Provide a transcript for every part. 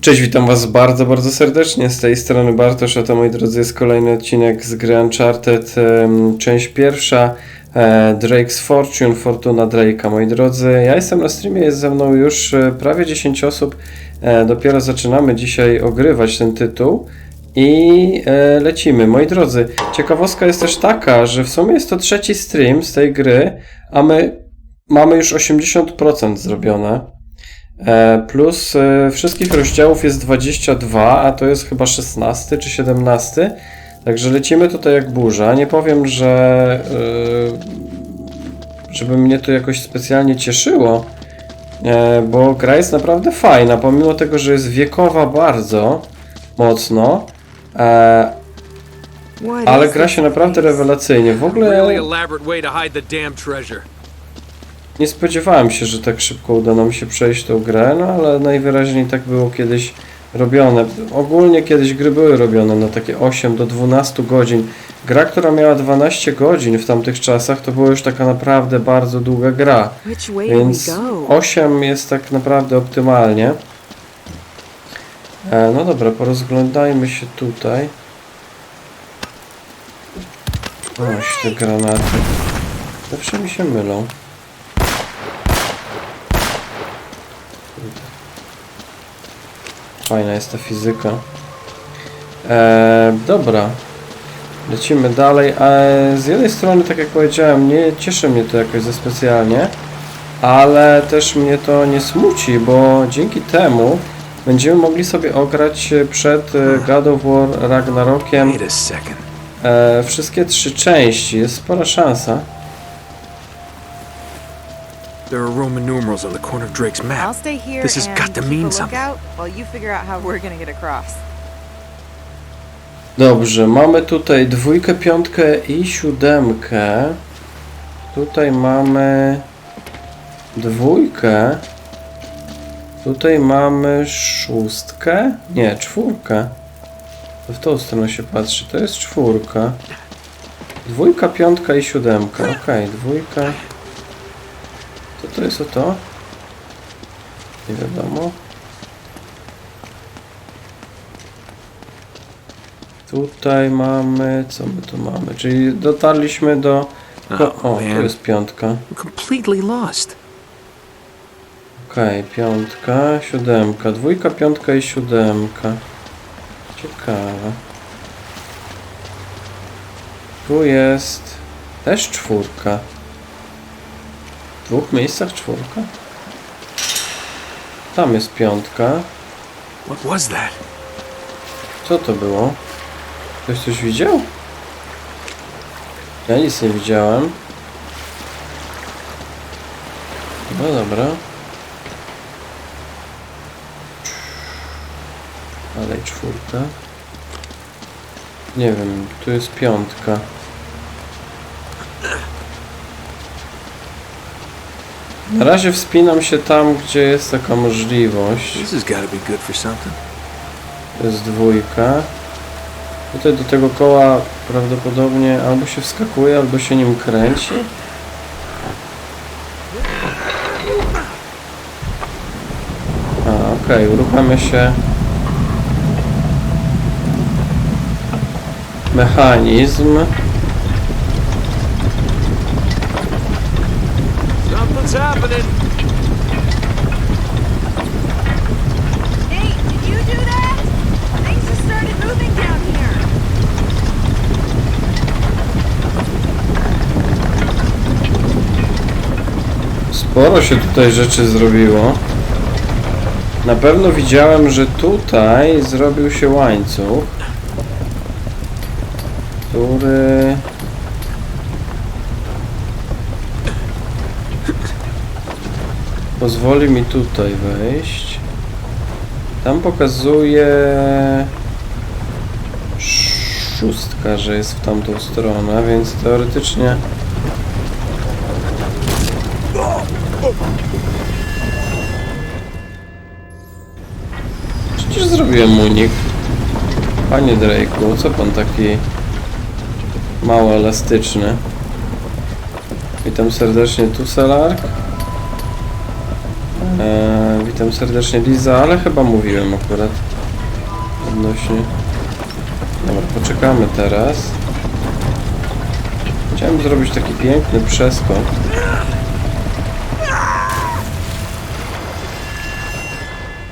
Cześć, witam was bardzo, bardzo serdecznie. Z tej strony Bartosz, a to moi drodzy jest kolejny odcinek z gry Uncharted, część pierwsza, e, Drake's Fortune, Fortuna Drake'a. Moi drodzy, ja jestem na streamie, jest ze mną już e, prawie 10 osób. E, dopiero zaczynamy dzisiaj ogrywać ten tytuł. I lecimy. Moi drodzy, ciekawostka jest też taka, że w sumie jest to trzeci stream z tej gry, a my mamy już 80% zrobione. E, Plus e, wszystkich rozdziałów jest 22, a to jest chyba 16 czy 17. Także lecimy tutaj jak burza. Nie powiem, że e, żeby mnie to jakoś specjalnie cieszyło, bo gra jest naprawdę fajna, pomimo tego, że jest wiekowa bardzo mocno. Ale gra się naprawdę rewelacyjnie. W ogóle Nie spodziewałem się, że tak szybko uda nam się przejść tą grę, no ale najwyraźniej tak było kiedyś robione. Ogólnie kiedyś gry były robione na takie 8 do 12 godzin. Gra, która miała 12 godzin w tamtych czasach, to była już taka naprawdę bardzo długa gra. Więc we go? 8 jest tak naprawdę optymalnie. E, no dobra, porozglądajmy się tutaj. Oś, te granaty. Zawsze mi się mylą. Fajna jest ta fizyka. E, dobra. Lecimy dalej. E, z jednej strony, tak jak powiedziałem, nie cieszy mnie to jakoś za specjalnie, ale też mnie to nie smuci, bo dzięki temu będziemy mogli sobie ograć przed e, God of War Ragnarokiem e, wszystkie trzy części. Jest spora szansa. There are Roman numerals on the corner of Drake's I'll map. stay here This has and got to keep mean a something. lookout while you figure out how we're gonna get across. Dobrze, mamy tutaj dwójkę, piątkę i siódemkę. Tutaj mamy dwójkę. Tutaj mamy szóstkę. Nie, czwórkę. To w tą stronę się patrzy. To jest czwórka. Dwójka, piątka i siódemka. Okej, dwójka. Co to jest o to? Nie wiadomo. Tutaj mamy, co my tu mamy? Czyli dotarliśmy do... o, tu man. jest piątka. Completely lost. Okej, piątka, siódemka, dwójka, piątka i siódemka. Ciekawe. Tu jest też czwórka. W dwóch miejscach czwórka. Tam jest piątka. What was that? Co to było? Ktoś coś widział? Ja nic nie widziałem. No dobra. Dalej czwórka. Nie wiem, tu jest piątka. Na razie wspinam się tam, gdzie jest taka możliwość. This has got to be good for something. To jest dwójka. Tutaj do tego koła prawdopodobnie albo się wskakuje, albo się nim kręci. A, okej, uruchamia się mechanizm. Happening. Nate, did you do that? Things have started moving down here. Sporo się tutaj rzeczy zrobiło. Na pewno widziałem, że tutaj zrobił się łańcuch, który... Pozwoli mi tutaj wejść. Tam pokazuje szóstka, że jest w tamtą stronę, więc teoretycznie Przecież zrobiłem unik. Panie Drake'u, co pan taki mało elastyczny? Witam serdecznie, tu Selark. Eee, witam serdecznie Liza, ale chyba mówiłem akurat odnośnie. Dobra, poczekamy teraz. Chciałem zrobić taki piękny przeskok.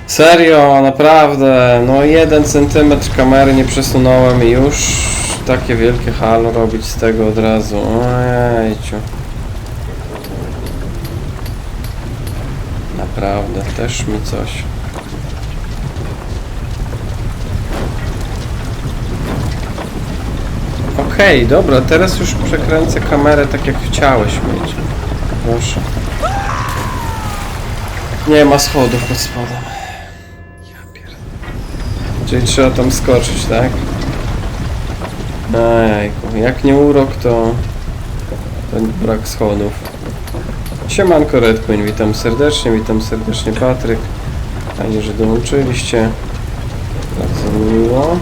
Serio, naprawdę, no jeden centymetr kamery nie przesunąłem i już takie wielkie halo robić z tego od razu. Ojejciu. Naprawdę, też mi coś. Okej, dobra, teraz już przekręcę kamerę tak jak chciałeś mieć. Proszę. Nie ma schodów pod spodem. Ja. Czyli trzeba tam skoczyć, tak? Ejku, jak nie urok, to ten brak schodów. Siemanko Red Queen, witam serdecznie, witam serdecznie Patryk. Fajnie, że dołączyliście. Bardzo miło.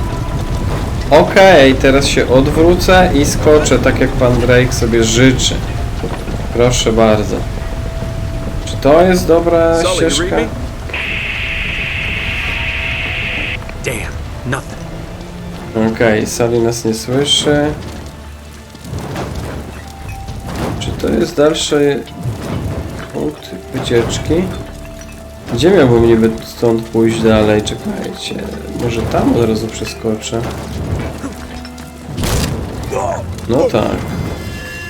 Okej, teraz się odwrócę i skoczę tak jak pan Drake sobie życzy. Proszę bardzo. Czy to jest dobra ścieżka? me? Damn, nothing. Okej, Sally nas nie słyszy. Czy to jest dalszy punkt wycieczki? Gdzie miałbym niby stąd pójść dalej? Czekajcie, może tam od razu przeskoczę. No tak.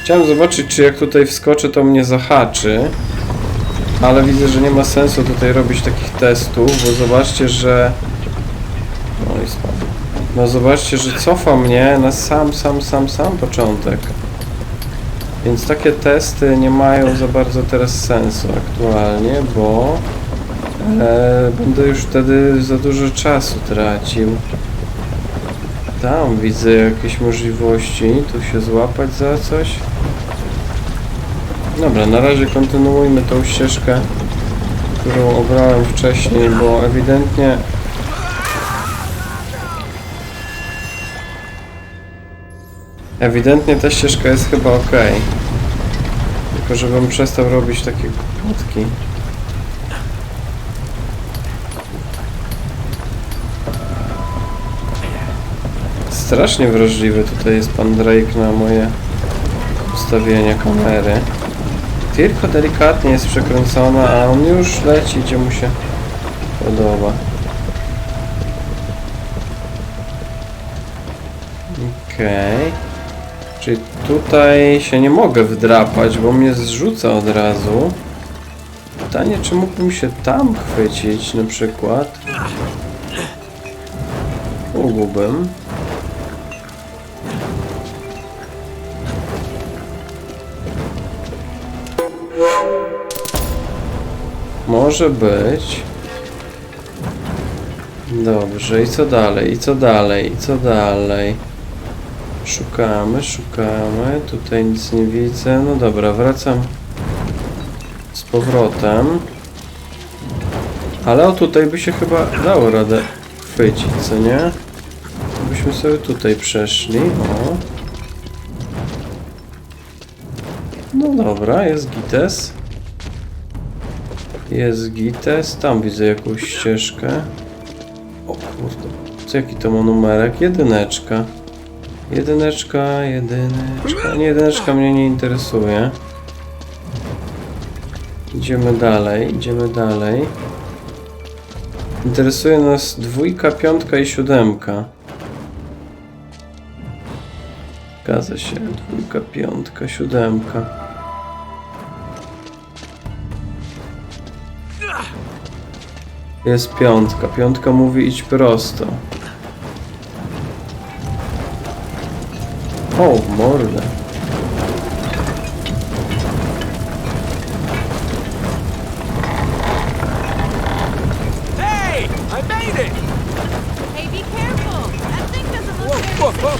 Chciałem zobaczyć, czy jak tutaj wskoczę, to mnie zahaczy. Ale widzę, że nie ma sensu tutaj robić takich testów, bo zobaczcie, że... No i spadł. No zobaczcie, że cofa mnie na sam, sam, sam, sam początek. Więc takie testy nie mają za bardzo teraz sensu aktualnie, bo e, będę już wtedy za dużo czasu tracił. Tam widzę jakieś możliwości, tu się złapać za coś. Dobra, na razie kontynuujmy tą ścieżkę, którą obrałem wcześniej, bo ewidentnie Ewidentnie ta ścieżka jest chyba ok. Tylko żebym przestał robić takie kłódki. Strasznie wrażliwy tutaj jest pan Drake na moje ustawienia kamery. Tylko delikatnie jest przekręcona, a on już leci gdzie mu się podoba. Okej. Czyli tutaj się nie mogę wdrapać, bo mnie zrzuca od razu. Pytanie, czy mógłbym się tam chwycić na przykład? Mógłbym. Może być. Dobrze, i co dalej? I co dalej? I co dalej? Szukamy, szukamy. Tutaj nic nie widzę. No dobra, wracam z powrotem. Ale o tutaj by się chyba dało radę chwycić, co nie? Byśmy sobie tutaj przeszli. O. No dobra, jest gites. Jest gites. Tam widzę jakąś ścieżkę. O kurde. Co jaki to ma numerek? Jedyneczka. Jedyneczka, jedyneczka. Nie, jedyneczka mnie nie interesuje. Idziemy dalej, idziemy dalej. Interesuje nas dwójka, piątka i siódemka. Zgadza się. Dwójka, piątka, siódemka. Jest piątka. Piątka mówi idź prosto. O, mordę. Hey, I made it! Hey, be careful! That thing doesn't look Whoa, very whoa,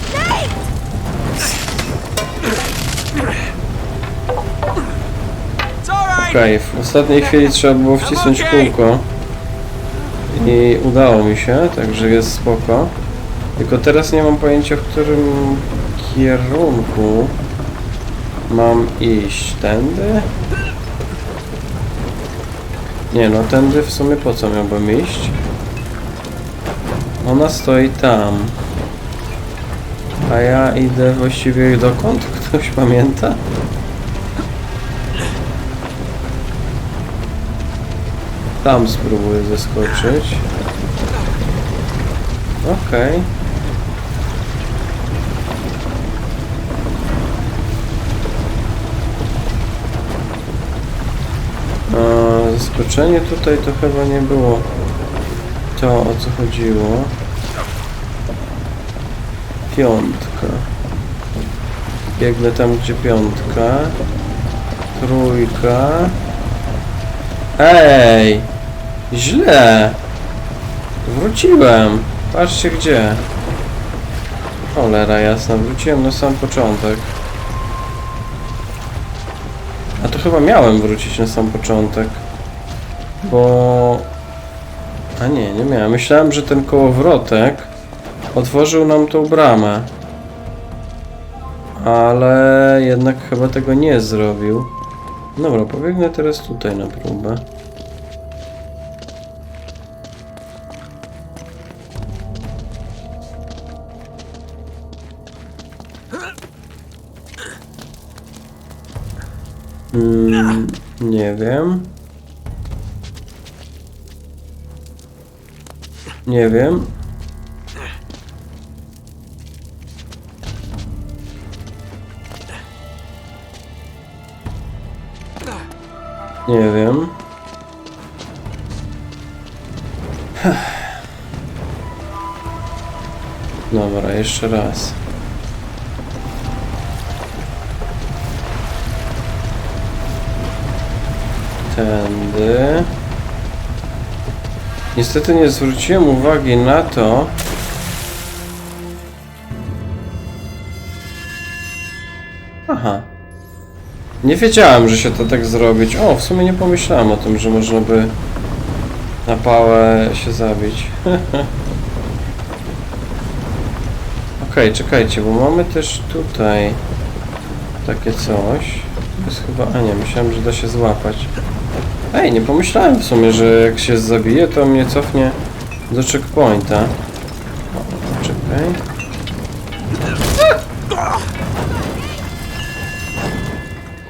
It's all right. Okej, w ostatniej chwili trzeba było wcisnąć kółko. I udało mi się, także jest spoko. Tylko teraz nie mam pojęcia, w którym kierunku mam iść. Tędy? Nie no, tędy w sumie po co miałbym iść? Ona stoi tam. A ja idę właściwie dokąd? Ktoś pamięta? Tam spróbuję zeskoczyć. Okej. A Zaskoczenie tutaj to chyba nie było to o co chodziło. Piątka. Biegnę tam gdzie piątka. Trójka. Ej! Źle! Wróciłem. Patrzcie gdzie. Cholera jasna, wróciłem na sam początek. A to chyba miałem wrócić na sam początek. Bo... A nie, nie miałem. Myślałem, że ten kołowrotek otworzył nam tą bramę. Ale jednak chyba tego nie zrobił. Dobra, pobiegnę teraz tutaj na próbę. Mm, nie wiem. Nie wiem. Nie wiem. Dobra, jeszcze raz. Tędy. Niestety nie zwróciłem uwagi na to. Aha. Nie wiedziałem, że się to tak zrobić. O, w sumie nie pomyślałem o tym, że można by na pałę się zabić. Okej, czekajcie, bo mamy też tutaj takie coś. To jest chyba... A nie, myślałem, że da się złapać. Ej, nie pomyślałem w sumie, że jak się zabije, to mnie cofnie do checkpointa. O, czekaj.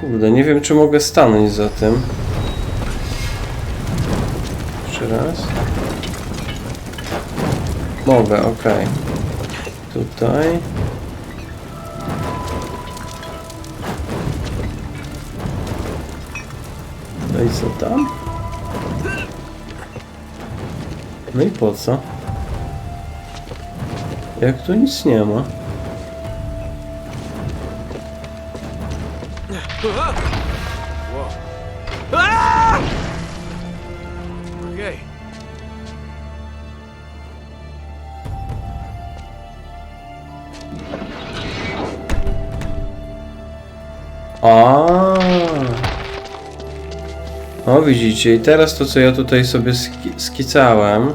Kurde, nie wiem, czy mogę stanąć za tym. Jeszcze raz. Mogę, okej. Tutaj. Co tam? No i po co? Jak tu nic nie ma? Widzicie, i teraz to, co ja tutaj sobie ski skicałem,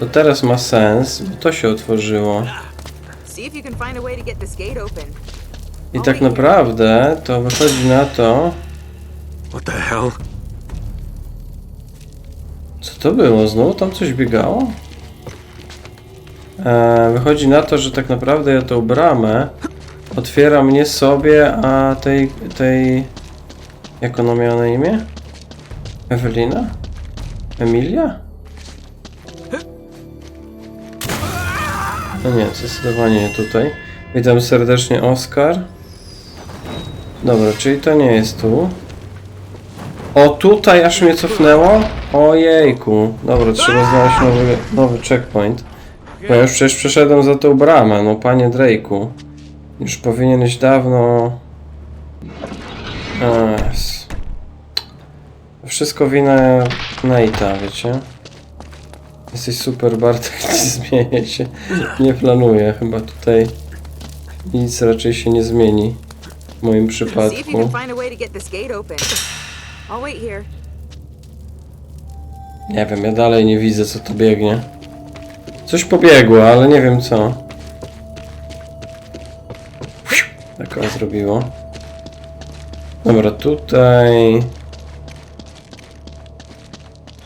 to teraz ma sens, bo to się otworzyło. I tak naprawdę to wychodzi na to, co to było? Znowu tam coś biegało? E, wychodzi na to, że tak naprawdę ja tą bramę otwieram nie sobie, a tej, tej... Jak ona miała na imię? Ewelina? Emilia? No nie, zdecydowanie nie tutaj. Witam serdecznie, Oskar. Dobra, czyli to nie jest tu. O, tutaj aż mnie cofnęło? Ojejku. Dobra, trzeba znaleźć nowy, nowy checkpoint. Bo ja już przecież przeszedłem za tą bramę, no panie Drake'u. Już powinieneś dawno... Es. Wszystko wina Nate'a, wiecie? Jesteś super Bartek, zmienię się. Nie planuję, chyba tutaj nic raczej się nie zmieni. W moim przypadku. Nie wiem, ja dalej nie widzę co tu biegnie. Coś pobiegło, ale nie wiem co. Tak zrobiło. Dobra, tutaj...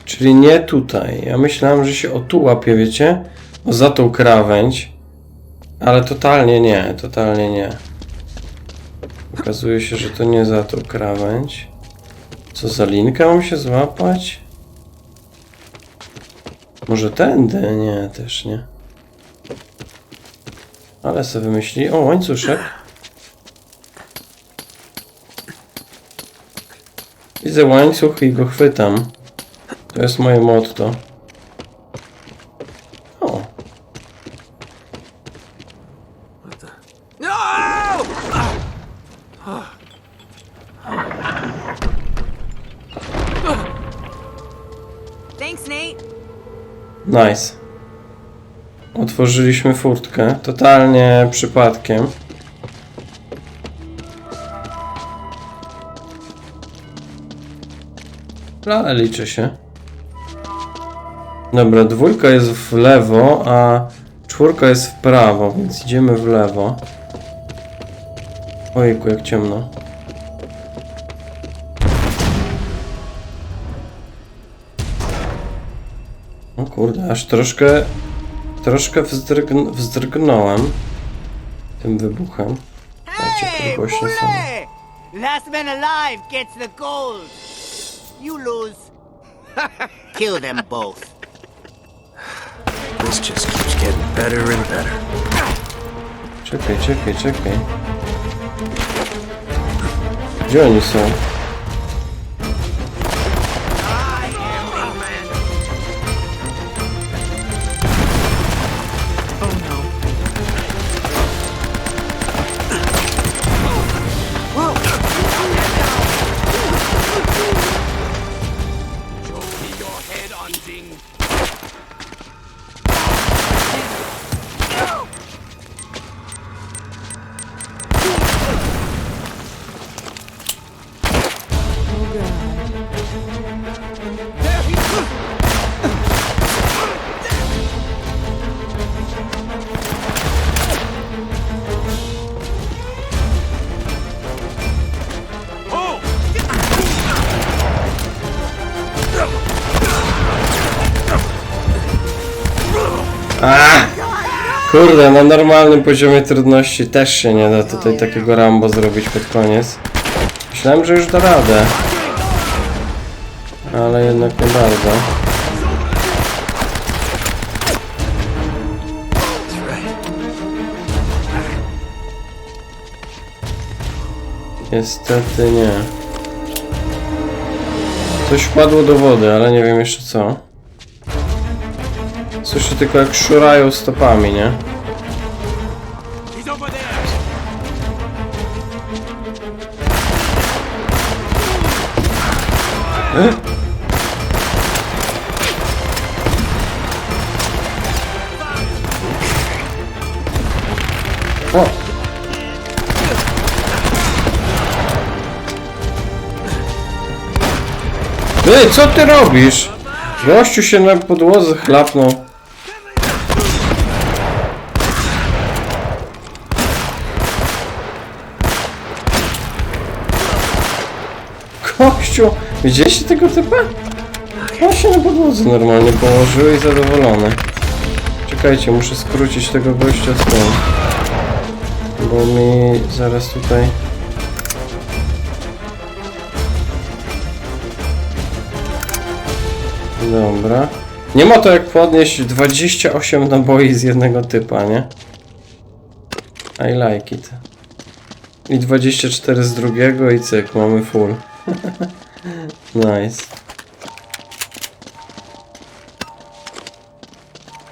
Czyli nie tutaj. Ja myślałem, że się o tu łapie, wiecie? O za tą krawędź. Ale totalnie nie, totalnie nie. Okazuje się, że to nie za tą krawędź. Co za linkę mam się złapać? Może tędy? Nie, też nie. Ale sobie wymyśli. O, łańcuszek. Widzę łańcuch i go chwytam. To jest moje motto. O, nice. Otworzyliśmy furtkę. Totalnie przypadkiem. Ale liczy się. Dobra, dwójka jest w lewo, a czwórka jest w prawo, więc idziemy w lewo. Ojku, jak ciemno. O kurde, aż troszkę, troszkę wzdrgn wzdrgnąłem tym wybuchem. Dajcie Hey, głośno sobie. Boule! Last man alive gets the gold. You lose. Kill them both. This just keeps getting better and better. Czekaj, czekaj, czekaj. Gdzie oni są? Kurde, na normalnym poziomie trudności też się nie da tutaj takiego Rambo zrobić pod koniec. Myślałem, że już da radę. Ale jednak nie bardzo. Niestety nie. Coś wpadło do wody, ale nie wiem jeszcze co. Słyszę tylko jak szurają stopami, nie? There! O! Ty, co ty robisz? Gościu się na podłodze chlapnął. Kościu, widzieliście tego typa? On się na podłodze normalnie położył i zadowolony. Czekajcie, muszę skrócić tego gościa tym. Bo mi zaraz tutaj... Dobra. Nie ma to jak podnieść 28 naboi z jednego typa, nie? I like it. I 24 z drugiego i cyk, mamy full. nice.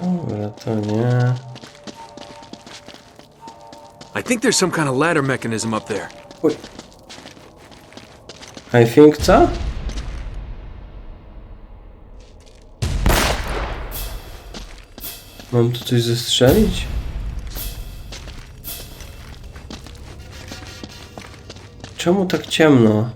Dobra, to nie. I think there's some kind of ladder mechanism up there. Uj. I think co? Mam tu coś zestrzelić? Czemu tak ciemno?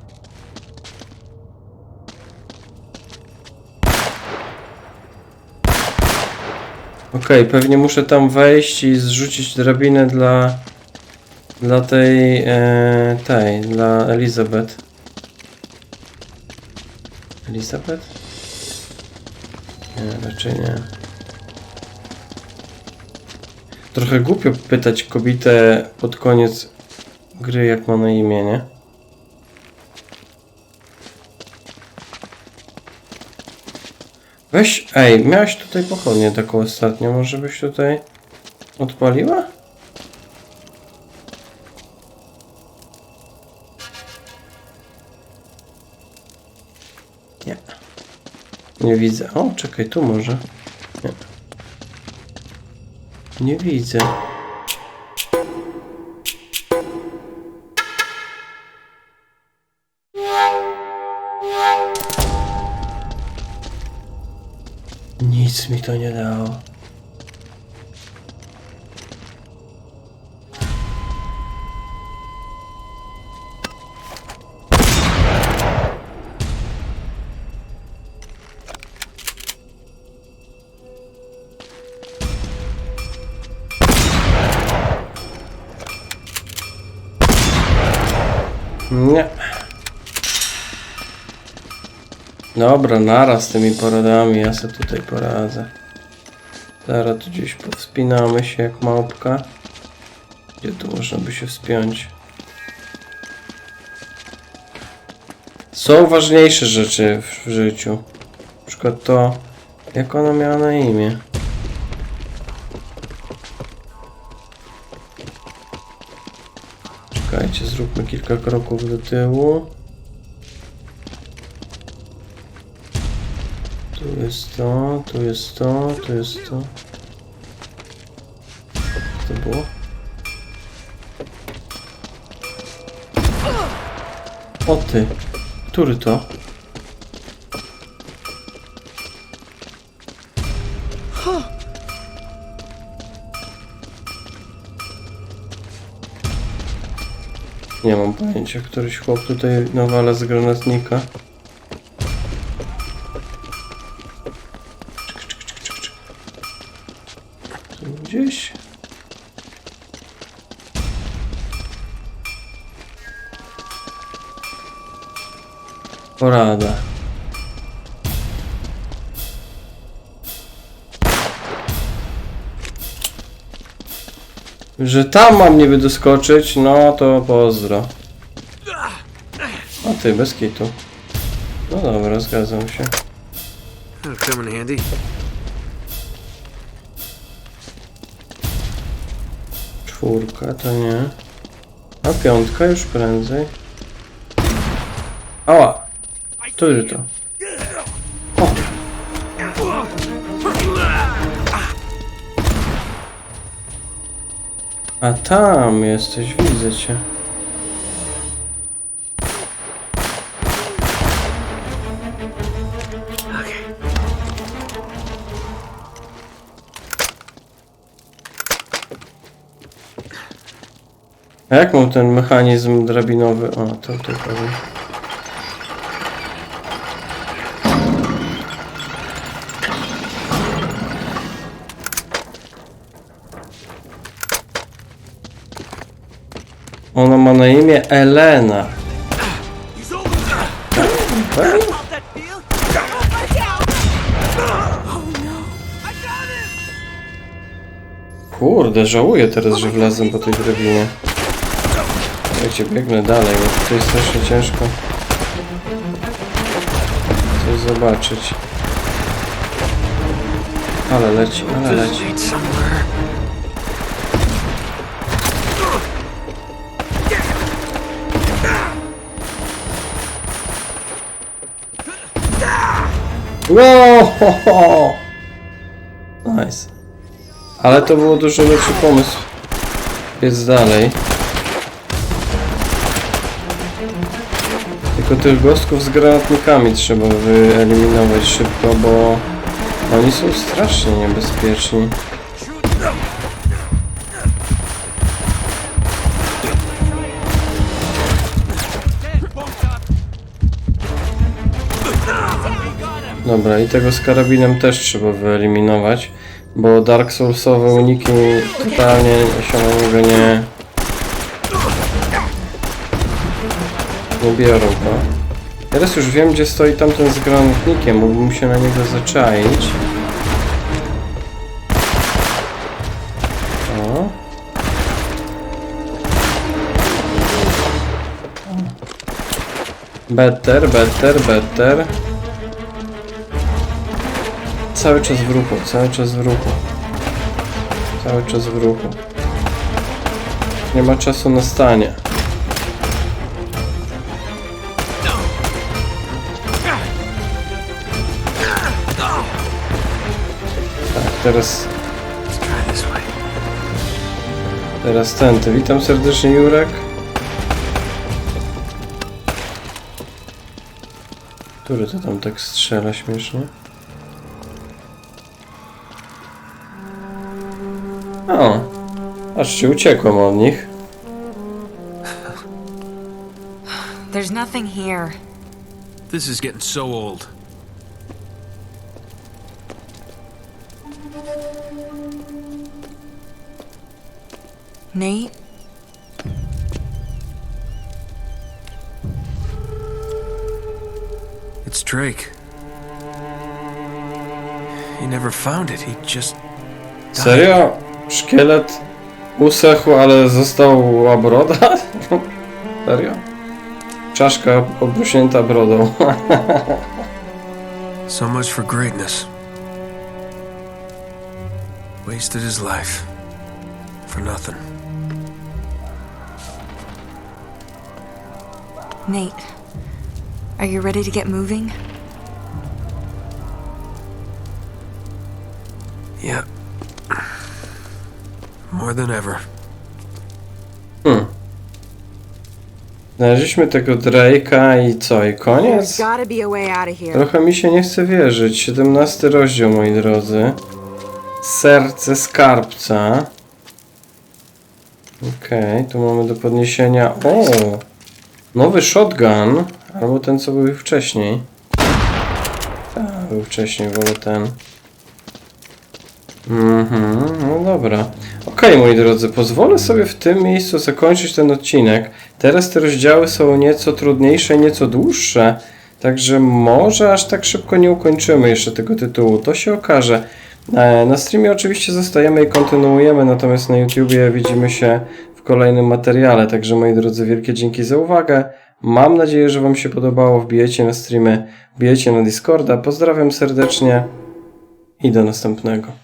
Okej, pewnie muszę tam wejść i zrzucić drabinę dla dla tej, e, tej, dla Elizabeth. Elizabeth? Nie, raczej nie. Trochę głupio pytać kobietę pod koniec gry, jak ma na imię, nie? Weź, ej, miałaś tutaj pochodnię taką ostatnio, może byś tutaj odpaliła? Nie. Nie widzę. O, czekaj, tu może. Nie. Nie widzę. To nie dało. Nie. Dobra, naraz tymi poradami, ja sobie tutaj poradzę. Zaraz tu gdzieś powspinamy się jak małpka. Gdzie tu można by się wspiąć? Są ważniejsze rzeczy w życiu. Na przykład to, jak ona miała na imię. Czekajcie, zróbmy kilka kroków do tyłu. To, tu jest to, tu jest to. Co to było? O ty, który to? Nie mam pojęcia, któryś chłop tutaj nawala z granatnika. Że tam mam niby doskoczyć, no to pozdro. A ty, bez kitu. No dobra, zgadzam się. Czwórka to nie. A piątka już prędzej. Ała! Który to? A tam jesteś, widzę cię. A jak mam ten mechanizm drabinowy? O, to tu na imię Elena. Kurde, żałuję teraz, że wlazłem po tej drabinie. Słuchajcie, biegnę dalej, bo tutaj strasznie ciężko coś zobaczyć. Ale leci, ale leci. Wow! Nice. Ale to było dużo lepszy pomysł. Jest dalej. Tylko tych gostków z granatnikami trzeba wyeliminować szybko, bo oni są strasznie niebezpieczni. Dobra, i tego z karabinem też trzeba wyeliminować, bo Dark Soulsowe uniki totalnie się na niego nie... nie biorą, no. Teraz już wiem, gdzie stoi tamten z granatnikiem. Mógłbym się na niego zaczaić. Better, better, better. Cały czas w ruchu, cały czas w ruchu. Cały czas w ruchu. Nie ma czasu na stanie. Tak, teraz, teraz ten. Witam serdecznie Jurek. Który to tam tak strzela śmiesznie? Patrzcie, uciekłem od nich. There's nothing here. This is getting so old. Nate? It's Drake. He never found it. He just. Serio? Szkielet usechł, ale została broda? Serio? Czaszka obruśnięta brodą. So much for greatness. Wasted his life. For nothing. Nate, are you ready to get moving? Yeah. More than ever. Znaleźliśmy tego Drake'a i co? I koniec? gotta be a way out of here. Trochę mi się nie chce wierzyć. 17 rozdział, moi drodzy. Serce skarbca. Okej, tu mamy do podniesienia. O! Nowy shotgun. Albo ten, co był wcześniej. Tak, był wcześniej, wolę ten. Mhm, no dobra. Okej, moi drodzy, pozwolę sobie w tym miejscu zakończyć ten odcinek. Teraz te rozdziały są nieco trudniejsze, nieco dłuższe, także może aż tak szybko nie ukończymy jeszcze tego tytułu. To się okaże. E, Na streamie oczywiście zostajemy i kontynuujemy, natomiast na YouTubie widzimy się w kolejnym materiale. Także moi drodzy, wielkie dzięki za uwagę. Mam nadzieję, że Wam się podobało. Wbijajcie na streamy, wbijajcie na Discorda. Pozdrawiam serdecznie i do następnego.